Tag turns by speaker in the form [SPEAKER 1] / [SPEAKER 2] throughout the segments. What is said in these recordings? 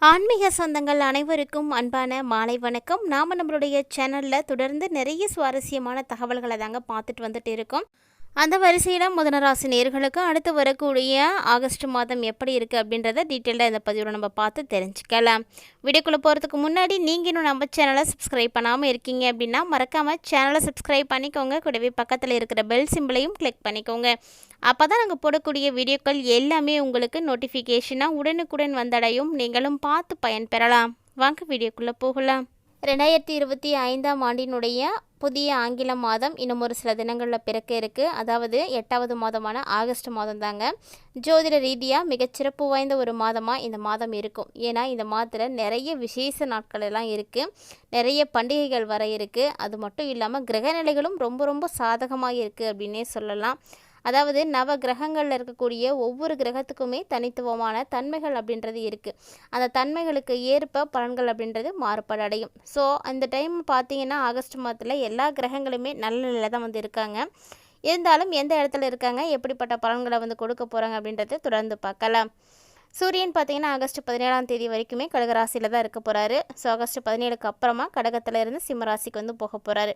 [SPEAKER 1] ஆன்மீக சொந்தங்கள் அனைவருக்கும் அன்பான மாலை வணக்கம். நாம் நம்மளுடைய சேனலில் தொடர்ந்து நிறைய சுவாரஸ்யமான தகவல்களை தாங்க பார்த்துட்டு வந்துட்டு இருக்கோம். அந்த வரிசையில் முதனராசி நேர்களுக்கு அடுத்து வரக்கூடிய ஆகஸ்ட் மாதம் எப்படி இருக்குது அப்படின்றத டீட்டெயிலாக இந்த பதிவில் நம்ம பார்த்து தெரிஞ்சுக்கலாம். வீடியோக்குள்ளே போகிறதுக்கு முன்னாடி நீங்கள் இன்னும் நம்ம சேனலை சப்ஸ்கிரைப் பண்ணாமல் இருக்கீங்க அப்படின்னா மறக்காமல் சேனலை சப்ஸ்கிரைப் பண்ணிக்கோங்க. கூடவே பக்கத்தில் இருக்கிற பெல் சிம்பிளையும் கிளிக் பண்ணிக்கோங்க. அப்போ தான் நாங்கள் போடக்கூடிய வீடியோக்கள் எல்லாமே உங்களுக்கு நோட்டிஃபிகேஷனாக உடனுக்குடன் வந்தடையும். நீங்களும் பார்த்து பயன்பெறலாம். வாங்க வீடியோக்குள்ளே போகலாம். ரெண்டாயிரத்தி இருபத்தி ஐந்தாம் ஆண்டினுடைய புதிய ஆங்கில மாதம் இன்னும் ஒரு சில தினங்களில் பிறக்க இருக்குது அதாவது எட்டாவது மாதமான ஆகஸ்ட் மாதம் தாங்க. ஜோதிட ரீதியாக மிகச்சிறப்பு வாய்ந்த ஒரு மாதமாக இந்த மாதம் இருக்கும். ஏன்னா இந்த மாதத்தில் நிறைய விசேஷ நாட்கள் எல்லாம் இருக்குது நிறைய பண்டிகைகள் வர இருக்குது அது மட்டும் இல்லாமல் கிரகநிலைகளும் ரொம்ப ரொம்ப சாதகமாக இருக்குது அப்படின்னே சொல்லலாம். அதாவது நவ கிரகங்களில் இருக்கக்கூடிய ஒவ்வொரு கிரகத்துக்குமே தனித்துவமான தன்மைகள் அப்படின்றது இருக்குது அந்த தன்மைகளுக்கு ஏற்ப பலன்கள் அப்படின்றது மாறுபாடு அடையும். ஸோ அந்த டைம் பார்த்தீங்கன்னா ஆகஸ்ட் மாதத்தில் எல்லா கிரகங்களுமே நல்ல நிலையில் தான் வந்து இருக்காங்க. இருந்தாலும் எந்த இடத்துல இருக்காங்க? எப்படிப்பட்ட பலன்களை வந்து கொடுக்க போகிறாங்க அப்படின்றத தொடர்ந்து பார்க்கலாம். சூரியன் பார்த்தீங்கன்னா ஆகஸ்ட் பதினேழாம் தேதி வரைக்குமே கடகராசியில் தான் இருக்க போகிறாரு ஸோ ஆகஸ்ட் பதினேழுக்கு அப்புறமா கடகத்தில் இருந்து சிம்மராசிக்கு வந்து போக போகிறாரு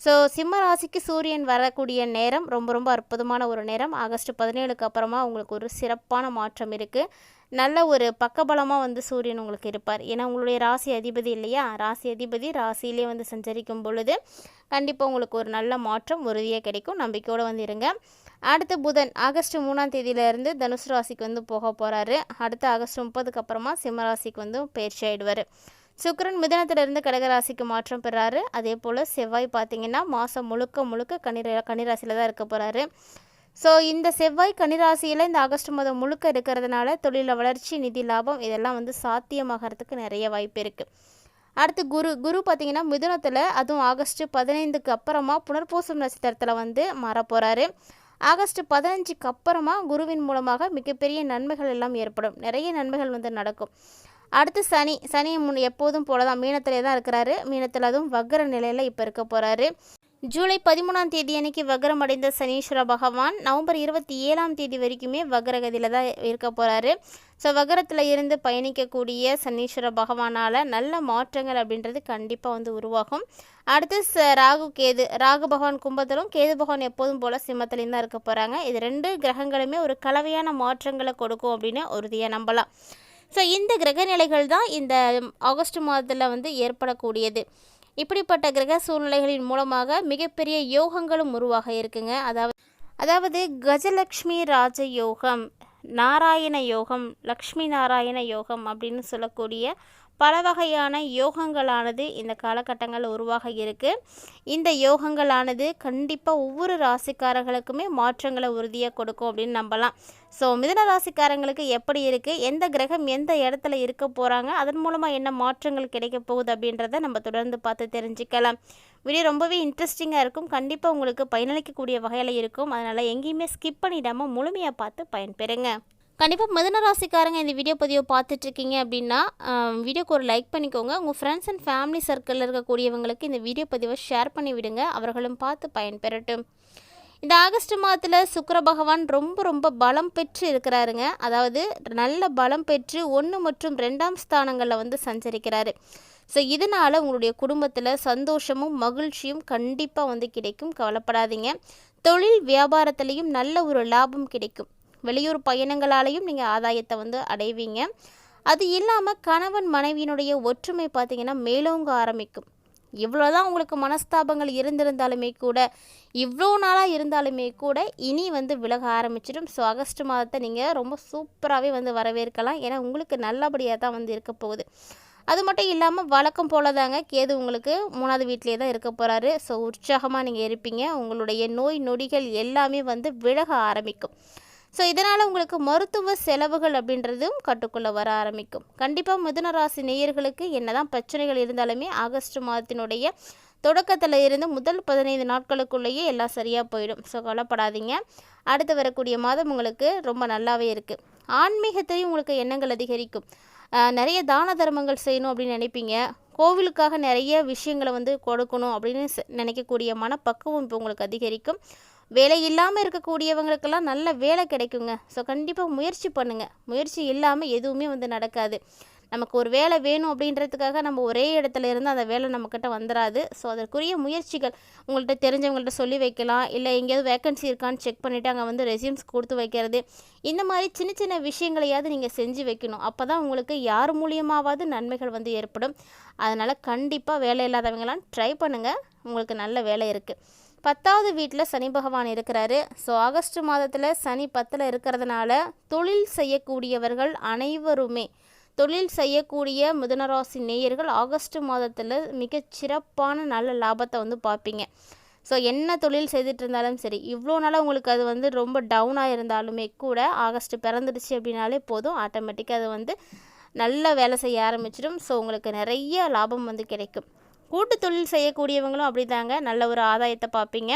[SPEAKER 1] ஸோ சிம்ம ராசிக்கு சூரியன் வரக்கூடிய நேரம் ரொம்ப ரொம்ப அற்புதமான ஒரு நேரம். ஆகஸ்ட் பதினேழுக்கு அப்புறமா உங்களுக்கு ஒரு சிறப்பான மாற்றம் இருக்குது நல்ல ஒரு பக்கபலமாக வந்து சூரியன் உங்களுக்கு இருப்பார். ஏன்னா உங்களுடைய ராசி அதிபதி இல்லையா? ராசி அதிபதி ராசியிலே வந்து சஞ்சரிக்கும் பொழுது கண்டிப்பாக உங்களுக்கு ஒரு நல்ல மாற்றம் உறுதியாக கிடைக்கும். நம்பிக்கையோடு வந்து இருங்க. அடுத்து புதன். ஆகஸ்ட் மூணாம் தேதியிலேருந்து தனுசு ராசிக்கு வந்து போக போகிறாரு அடுத்து ஆகஸ்ட் முப்பதுக்கு அப்புறமா சிம்ம ராசிக்கு வந்து பயிற்சி ஆகிடுவார் சுக்கரன் மிதனத்திலிருந்து கடகராசிக்கு மாற்றம் பெறாரு. அதே போல் செவ்வாய் பார்த்தீங்கன்னா மாதம் முழுக்க முழுக்க கன்னிர கனிராசியில் தான் இருக்க போகிறாரு ஸோ இந்த செவ்வாய் கன்னிராசியில் இந்த ஆகஸ்ட் மாதம் முழுக்க இருக்கிறதுனால தொழில வளர்ச்சி நிதி லாபம் இதெல்லாம் வந்து சாத்தியமாகறதுக்கு நிறைய வாய்ப்பு இருக்குது அடுத்து குரு குரு பார்த்திங்கன்னா மிதுனத்தில் அதுவும் ஆகஸ்ட் பதினைந்துக்கு அப்புறமா புனர்பூசம் நட்சத்திரத்தில் வந்து மாற போகிறாரு ஆகஸ்ட் பதினஞ்சுக்கு அப்புறமா குருவின் மூலமாக மிகப்பெரிய நன்மைகள் எல்லாம் ஏற்படும். நிறைய நன்மைகள் வந்து நடக்கும். அடுத்து சனி சனி முன் எப்போதும் போல தான் மீனத்திலே தான் இருக்கிறாரு. மீனத்தில் அதுவும் வக்கர நிலையில் இப்போ இருக்க போகிறாரு ஜூலை பதிமூணாம் தேதி அன்னைக்கு வக்ரம் அடைந்த சனீஸ்வர பகவான் நவம்பர் இருபத்தி ஏழாம் தேதி வரைக்குமே வக்ரகதியில் தான் இருக்க போகிறாரு ஸோ வக்ரத்தில் இருந்து பயணிக்கக்கூடிய சனீஸ்வர பகவானால் நல்ல மாற்றங்கள் அப்படின்றது கண்டிப்பாக வந்து உருவாகும். அடுத்து ச ராகு கேது ராகு பகவான் கும்பத்திலும் கேது பகவான் எப்போதும் போல் சிம்மத்திலையும் தான் இருக்க போகிறாங்க இது ரெண்டு கிரகங்களுமே ஒரு கலவையான மாற்றங்களை கொடுக்கும் அப்படின்னு உறுதியாக நம்பலாம். ஸோ இந்த கிரகநிலைகள் தான் இந்த ஆகஸ்ட் மாதத்தில் வந்து ஏற்படக்கூடியது. இப்படிப்பட்ட கிரக சூழ்நிலைகளின் மூலமாக மிகப்பெரிய யோகங்களும் உருவாக இருக்குங்க. அதாவது அதாவது கஜலக்ஷ்மி ராஜ யோகம் நாராயண யோகம் லக்ஷ்மி நாராயண யோகம் அப்படின்னு சொல்லக்கூடிய பல வகையான யோகங்களானது இந்த காலகட்டங்கள் உருவாக இருக்குது இந்த யோகங்களானது கண்டிப்பாக ஒவ்வொரு ராசிக்காரர்களுக்குமே மாற்றங்களை உறுதியாக கொடுக்கும் அப்படின்னு நம்பலாம். ஸோ மிதன ராசிக்காரங்களுக்கு எப்படி இருக்குது எந்த கிரகம் எந்த இடத்துல இருக்க போகிறாங்க அதன் மூலமாக என்ன மாற்றங்கள் கிடைக்க போகுது அப்படின்றத நம்ம தொடர்ந்து பார்த்து தெரிஞ்சுக்கலாம். வீடியோ ரொம்பவே இன்ட்ரெஸ்டிங்காக இருக்கும். கண்டிப்பாக உங்களுக்கு பயனளிக்கக்கூடிய வகையில் இருக்கும். அதனால் எங்கேயுமே ஸ்கிப் பண்ணிடாமல் முழுமையாக பார்த்து பயன்பெறுங்க. கண்டிப்பாக மிதன ராசிக்காரங்க இந்த வீடியோ பதிவை பார்த்துட்ருக்கீங்க அப்படின்னா வீடியோக்கு ஒரு லைக் பண்ணிக்கோங்க. உங்கள் ஃப்ரெண்ட்ஸ் அண்ட் ஃபேமிலி சர்க்கிளில் இருக்கக்கூடியவங்களுக்கு இந்த வீடியோ பதிவை ஷேர் பண்ணி விடுங்க. அவர்களும் பார்த்து பயன்பெறட்டும். இந்த ஆகஸ்ட் மாதத்தில் சுக்கர பகவான் ரொம்ப ரொம்ப பலம் பெற்று இருக்கிறாருங்க. அதாவது நல்ல பலம் பெற்று ஒன்று மற்றும் ரெண்டாம் ஸ்தானங்களில் வந்து சஞ்சரிக்கிறாரு. ஸோ இதனால் உங்களுடைய குடும்பத்தில் சந்தோஷமும் மகிழ்ச்சியும் கண்டிப்பாக வந்து கிடைக்கும். கவலைப்படாதீங்க. தொழில் வியாபாரத்துலேயும் நல்ல ஒரு லாபம் கிடைக்கும். வெளியூர் பயணங்களாலையும் நீங்கள் ஆதாயத்தை வந்து அடைவீங்க. அது இல்லாமல் கணவன் மனைவியினுடைய ஒற்றுமை பார்த்திங்கன்னா மேலோங்க ஆரம்பிக்கும். இவ்வளோதான் உங்களுக்கு மனஸ்தாபங்கள் இருந்திருந்தாலுமே கூட இவ்வளோ நாளாக இருந்தாலுமே கூட இனி வந்து விலக ஆரம்பிச்சிடும். ஸோ ஆகஸ்ட் மாதத்தை நீங்கள் ரொம்ப சூப்பராகவே வந்து வரவேற்கலாம். ஏன்னா உங்களுக்கு நல்லபடியாக தான் வந்து இருக்க போகுது. அது மட்டும் இல்லாமல் வழக்கம் போல தாங்க கேது உங்களுக்கு மூணாவது வீட்டிலே தான் இருக்க போகிறாரு ஸோ உற்சாகமாக நீங்கள் இருப்பீங்க. உங்களுடைய நோய் நொடிகள் எல்லாமே வந்து விலக ஆரம்பிக்கும். ஸோ இதனால் உங்களுக்கு மருத்துவ செலவுகள் அப்படின்றதும் கட்டுக்குள்ளே வர ஆரம்பிக்கும். கண்டிப்பாக மிதுன ராசி நேயர்களுக்கு என்னதான் பிரச்சனைகள் இருந்தாலுமே ஆகஸ்ட் மாதத்தினுடைய தொடக்கத்தில் இருந்து முதல் பதினைந்து நாட்களுக்குள்ளேயே எல்லாம் சரியாக போயிடும். ஸோ கவலைப்படாதீங்க. அடுத்து வரக்கூடிய மாதம் உங்களுக்கு ரொம்ப நல்லாவே இருக்குது ஆன்மீகத்தையும் உங்களுக்கு எண்ணங்கள் அதிகரிக்கும். நிறைய தான தர்மங்கள் செய்யணும் அப்படின்னு நினைப்பீங்க. கோவிலுக்காக நிறைய விஷயங்களை வந்து கொடுக்கணும் அப்படின்னு நினைக்கக்கூடிய மனப்பக்குவம் இப்போ உங்களுக்கு அதிகரிக்கும். வேலை இல்லாமல் இருக்கக்கூடியவங்களுக்கெல்லாம் நல்ல வேலை கிடைக்குங்க. ஸோ கண்டிப்பாக முயற்சி பண்ணுங்கள் முயற்சி இல்லாமல் எதுவுமே வந்து நடக்காது. நமக்கு ஒரு வேலை வேணும் அப்படின்றதுக்காக நம்ம ஒரே இடத்துல இருந்து அந்த வேலை நம்மக்கிட்ட வந்துடாது ஸோ அதற்குரிய முயற்சிகள் உங்கள்கிட்ட தெரிஞ்சவங்கள்ட்ட சொல்லி வைக்கலாம். இல்லை எங்கேயாவது வேக்கன்சி இருக்கான்னு செக் பண்ணிவிட்டு அங்கே வந்து ரெசியூம்ஸ் கொடுத்து வைக்கிறது. இந்த மாதிரி சின்ன சின்ன விஷயங்களையாவது நீங்கள் செஞ்சு வைக்கணும். அப்போ தான் உங்களுக்கு யார் மூலியமாவது நன்மைகள் வந்து ஏற்படும். அதனால் கண்டிப்பாக வேலை இல்லாதவங்களாம் ட்ரை பண்ணுங்கள் உங்களுக்கு நல்ல வேலை இருக்குது பத்தாவது வீட்டில் சனி பகவான் இருக்கிறாரு. ஸோ ஆகஸ்ட் மாதத்தில் சனி பத்தில் இருக்கிறதுனால தொழில் செய்யக்கூடியவர்கள் அனைவருமே தொழில் செய்யக்கூடிய மிதுனராசி நேயர்கள் ஆகஸ்ட் மாதத்தில் மிகச் சிறப்பான நல்ல லாபத்தை வந்து பார்ப்பீங்க. ஸோ என்ன தொழில் செய்துட்டு இருந்தாலும் சரி இவ்வளோ நாளாக உங்களுக்கு அது வந்து ரொம்ப டவுனாக இருந்தாலுமே கூட ஆகஸ்ட் பிறந்துடுச்சு அப்படின்னாலே போதும். ஆட்டோமேட்டிக்காக அது வந்து நல்ல வேலை செய்ய ஆரம்பிச்சிடும். ஸோ உங்களுக்கு நிறைய லாபம் வந்து கிடைக்கும். கூட்டு தொழில் செய்யக்கூடியவங்களும் அப்படி தாங்க நல்ல ஒரு ஆதாயத்தை பார்ப்பீங்க.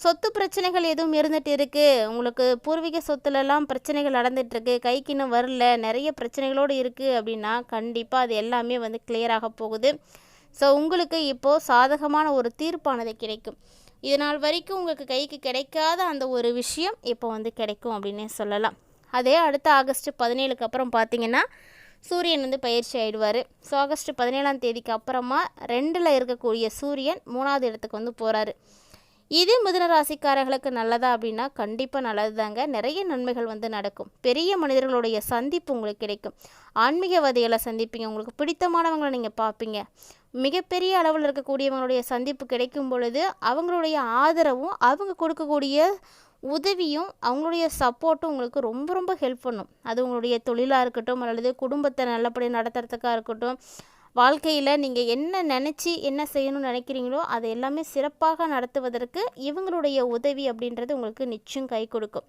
[SPEAKER 1] சொத்து பிரச்சனைகள் எதுவும் இருந்துகிட்டு இருக்குது உங்களுக்கு பூர்வீக சொத்துலலாம் பிரச்சனைகள் நடந்துகிட்ருக்கு கைக்கு இன்னும் வரல. நிறைய பிரச்சனைகளோடு இருக்குது அப்படின்னா கண்டிப்பாக அது எல்லாமே வந்து கிளியராக போகுது. ஸோ உங்களுக்கு இப்போது சாதகமான ஒரு தீர்ப்பானது கிடைக்கும். இதனால் வரைக்கும் உங்களுக்கு கைக்கு கிடைக்காத அந்த ஒரு விஷயம் இப்போ வந்து கிடைக்கும் அப்படின்னே சொல்லலாம். அதே அடுத்த ஆகஸ்ட் பதினேழுக்கு அப்புறம் பார்த்தீங்கன்னா சூரியன் வந்து பயிற்சி ஆகிடுவார் ஸோ ஆகஸ்ட் பதினேழாம் தேதிக்கு அப்புறமா ரெண்டில் இருக்கக்கூடிய சூரியன் மூணாவது இடத்துக்கு வந்து போகிறாரு இது மிதுன ராசிக்காரர்களுக்கு நல்லதா அப்படின்னா கண்டிப்பாக நல்லது தாங்க நிறைய நன்மைகள் வந்து நடக்கும். பெரிய மனிதர்களுடைய சந்திப்பு உங்களுக்கு கிடைக்கும். ஆன்மீகவாதிகளை சந்திப்பீங்க. உங்களுக்கு பிடித்தமானவங்களை நீங்கள் பார்ப்பீங்க. மிகப்பெரிய அளவில் இருக்கக்கூடியவங்களுடைய சந்திப்பு கிடைக்கும் பொழுது அவங்களுடைய ஆதரவும் அவங்க கொடுக்கக்கூடிய உதவியும் அவங்களுடைய சப்போர்ட்டும் உங்களுக்கு ரொம்ப ரொம்ப ஹெல்ப் பண்ணும். அது உங்களுடைய தொழிலாக இருக்கட்டும் அல்லது குடும்பத்தை நல்லபடியாக நடத்துறதுக்காக இருக்கட்டும் வாழ்க்கையில் நீங்கள் என்ன நினச்சி என்ன செய்யணும்னு நினைக்கிறீங்களோ அதை எல்லாமே சிறப்பாக நடத்துவதற்கு இவங்களுடைய உதவி அப்படின்றது உங்களுக்கு நிச்சயம் கை கொடுக்கும்.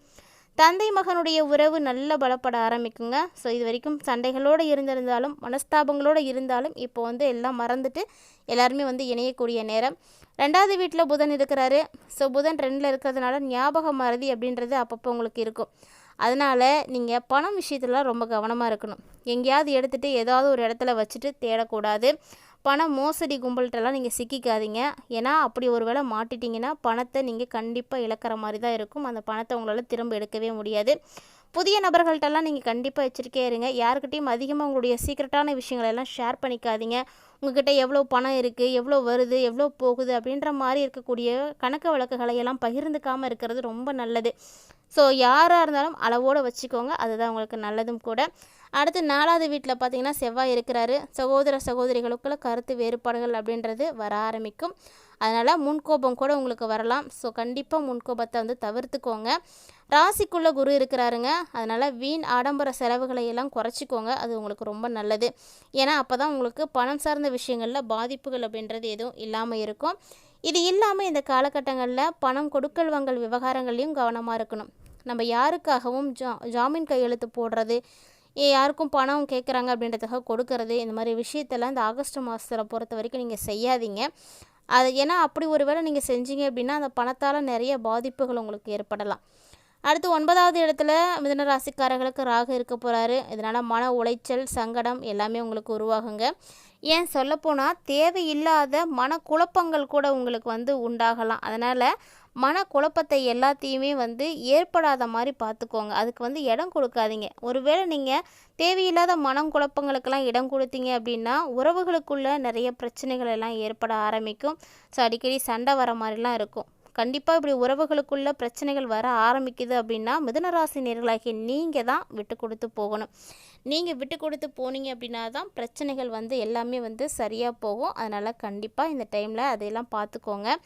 [SPEAKER 1] தந்தை மகனுடைய உறவு நல்ல பலப்பட ஆரம்பிக்குங்க. ஸோ இது வரைக்கும் சண்டைகளோடு இருந்திருந்தாலும் மனஸ்தாபங்களோடு இருந்தாலும் இப்போ வந்து எல்லாம் மறந்துட்டு எல்லாருமே வந்து இணையக்கூடிய நேரம். ரெண்டாவது வீட்டில் புதன் இருக்கிறாரு. ஸோ புதன் ரெண்டில் இருக்கிறதுனால ஞாபகம் மறதி அப்படின்றது அப்பப்போ உங்களுக்கு இருக்கும். அதனால் நீங்கள் பணம் விஷயத்துலலாம் ரொம்ப கவனமாக இருக்கணும். எங்கேயாவது எடுத்துகிட்டு ஏதாவது ஒரு இடத்துல வச்சுட்டு தேடக்கூடாது. பணம் மோசடி கும்பல்கிட்டலாம் நீங்கள் சிக்கிக்காதீங்க. ஏன்னா அப்படி ஒரு வேளை மாட்டிட்டிங்கன்னா பணத்தை நீங்கள் கண்டிப்பாக இழக்கிற மாதிரி தான் இருக்கும். அந்த பணத்தை உங்களால் திரும்ப எடுக்கவே முடியாது. புதிய நபர்கள்ட்டெல்லாம் நீங்கள் கண்டிப்பாக எச்சரிக்கையாக இருங்க. யாருக்கிட்டையும் அதிகமாக உங்களுடைய சீக்ரெட்டான விஷயங்களெல்லாம் ஷேர் பண்ணிக்காதீங்க. உங்ககிட்ட எவ்வளோ பணம் இருக்குது எவ்வளோ வருது எவ்வளோ போகுது அப்படின்ற மாதிரி இருக்கக்கூடிய கணக்கு வழக்குகளை எல்லாம் பகிர்ந்துக்காமல் இருக்கிறது ரொம்ப நல்லது. ஸோ யாராக இருந்தாலும் அளவோடு வச்சுக்கோங்க. அதுதான் உங்களுக்கு நல்லதும் கூட. அடுத்து நாலாவது வீட்டில் பார்த்தீங்கன்னா செவ்வாய் இருக்கிறாரு. சகோதர சகோதரிகளுக்குள்ள கருத்து வேறுபாடுகள் அப்படின்றது வர ஆரம்பிக்கும். அதனால் முன்கோபம் கூட உங்களுக்கு வரலாம். ஸோ கண்டிப்பாக முன்கோபத்தை வந்து தவிர்த்துக்கோங்க. ராசிக்குள்ளே குரு இருக்கிறாருங்க. அதனால் வீண் ஆடம்பர செலவுகளை எல்லாம் குறைச்சிக்கோங்க. அது உங்களுக்கு ரொம்ப நல்லது. ஏன்னா அப்போ தான் உங்களுக்கு பணம் சார்ந்த விஷயங்களில் பாதிப்புகள் அப்படின்றது எதுவும் இல்லாமல் இருக்கும். இது இல்லாமல் இந்த காலகட்டங்களில் பணம் கொடுக்கல் வாங்கல் விவகாரங்களையும் கவனமாக இருக்கணும். நம்ம யாருக்காகவும் ஜா ஜாமீன் கையெழுத்து போடுறது யாருக்கும் பணம் கேட்குறாங்க அப்படின்றதுக்காக கொடுக்கறது இந்த மாதிரி விஷயத்தெல்லாம் இந்த ஆகஸ்ட் மாதத்தில் பொறுத்த வரைக்கும் நீங்கள் செய்யாதீங்க. அது ஏன்னா அப்படி ஒரு வேளை நீங்கள் செஞ்சீங்க அப்படின்னா அந்த பணத்தால் நிறைய பாதிப்புகள் உங்களுக்கு ஏற்படலாம். அடுத்து ஒன்பதாவது இடத்துல மிதன ராசிக்காரர்களுக்கு ராகு இருக்க போகிறாரு இதனால் மன உளைச்சல் சங்கடம் எல்லாமே உங்களுக்கு உருவாகுங்க. ஏன் சொல்லப்போனால் தேவையில்லாத மனக்குழப்பங்கள் கூட உங்களுக்கு வந்து உண்டாகலாம். அதனால் மனக்குழப்பத்தை எல்லாத்தையுமே வந்து ஏற்படாத மாதிரி பார்த்துக்கோங்க. அதுக்கு வந்து இடம் கொடுக்காதீங்க. ஒருவேளை நீங்கள் தேவையில்லாத மனம் குழப்பங்களுக்கெல்லாம் இடம் கொடுத்தீங்க அப்படின்னா உறவுகளுக்குள்ள நிறைய பிரச்சனைகள் எல்லாம் ஏற்பட ஆரம்பிக்கும். ஸோ அடிக்கடி சண்டை வர மாதிரிலாம் இருக்கும். கண்டிப்பாக இப்படி உறவுகளுக்குள்ள பிரச்சனைகள் வர ஆரம்பிக்குது அப்படின்னா மிதனராசி நேர்களாகி நீங்கள் தான் விட்டு கொடுத்து போகணும். நீங்கள் விட்டு கொடுத்து போனீங்க அப்படின்னா தான் பிரச்சனைகள் வந்து எல்லாமே வந்து சரியாக போகும். அதனால் கண்டிப்பாக இந்த டைமில் அதையெல்லாம் பார்த்துக்கோங்க.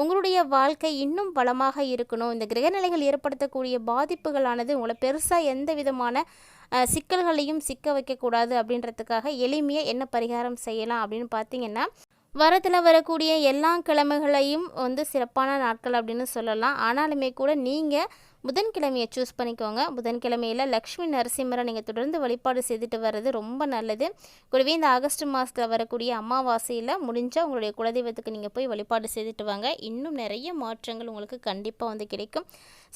[SPEAKER 1] உங்களுடைய வாழ்க்கை இன்னும் பலமாக இருக்கணும். இந்த கிரகநிலைகள் ஏற்படுத்தக்கூடிய பாதிப்புகளானது உங்களை பெருசாக எந்த விதமான சிக்கல்களையும் சிக்க வைக்கக்கூடாது அப்படின்றதுக்காக எளிமையாக என்ன பரிகாரம் செய்யலாம் அப்படின்னு பார்த்தீங்கன்னா வரத்தில் வரக்கூடிய எல்லா கிழமைகளையும் வந்து சிறப்பான நாட்கள் அப்படின்னு சொல்லலாம். ஆனாலுமே கூட நீங்கள் புதன்கிழமையை சூஸ் பண்ணிக்கோங்க. புதன்கிழமையில் லக்ஷ்மி நரசிம்மரை நீங்கள் தொடர்ந்து வழிபாடு செய்துட்டு வர்றது ரொம்ப நல்லது. கூடவே இந்த ஆகஸ்ட் மாதத்தில் வரக்கூடிய அமாவாசையில் முடிஞ்சால் உங்களுடைய குலதெய்வத்துக்கு நீங்கள் போய் வழிபாடு செய்துட்டு வாங்க. இன்னும் நிறைய மாற்றங்கள் உங்களுக்கு கண்டிப்பாக வந்து கிடைக்கும்.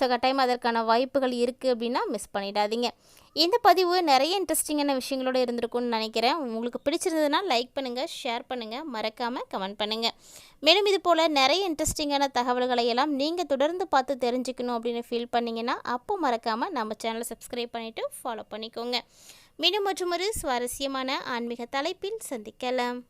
[SPEAKER 1] ஸோ கட்டாயம் அதற்கான வாய்ப்புகள் இருக்குது அப்படின்னா மிஸ் பண்ணிடாதீங்க. இந்த பதிவு நிறைய இன்ட்ரெஸ்டிங்கான விஷயங்களோடு இருந்திருக்கும்னு நினைக்கிறேன். உங்களுக்கு பிடிச்சிருந்ததுன்னா லைக் பண்ணுங்கள் ஷேர் பண்ணுங்கள் மறக்காமல் கமெண்ட் பண்ணுங்கள் மேலும் இது போல் நிறைய இன்ட்ரெஸ்டிங்கான தகவல்களை எல்லாம் நீங்கள் தொடர்ந்து பார்த்து தெரிஞ்சுக்கணும் அப்படின்னு ஃபீல் பண்ணிங்கன்னா அப்போ மறக்காமல் நம்ம சேனலை சப்ஸ்கிரைப் பண்ணிவிட்டு ஃபாலோ பண்ணிக்கோங்க. மீண்டும் ஒரு சுவாரஸ்யமான ஆன்மீக தலைப்பில் சந்திக்கலாம்.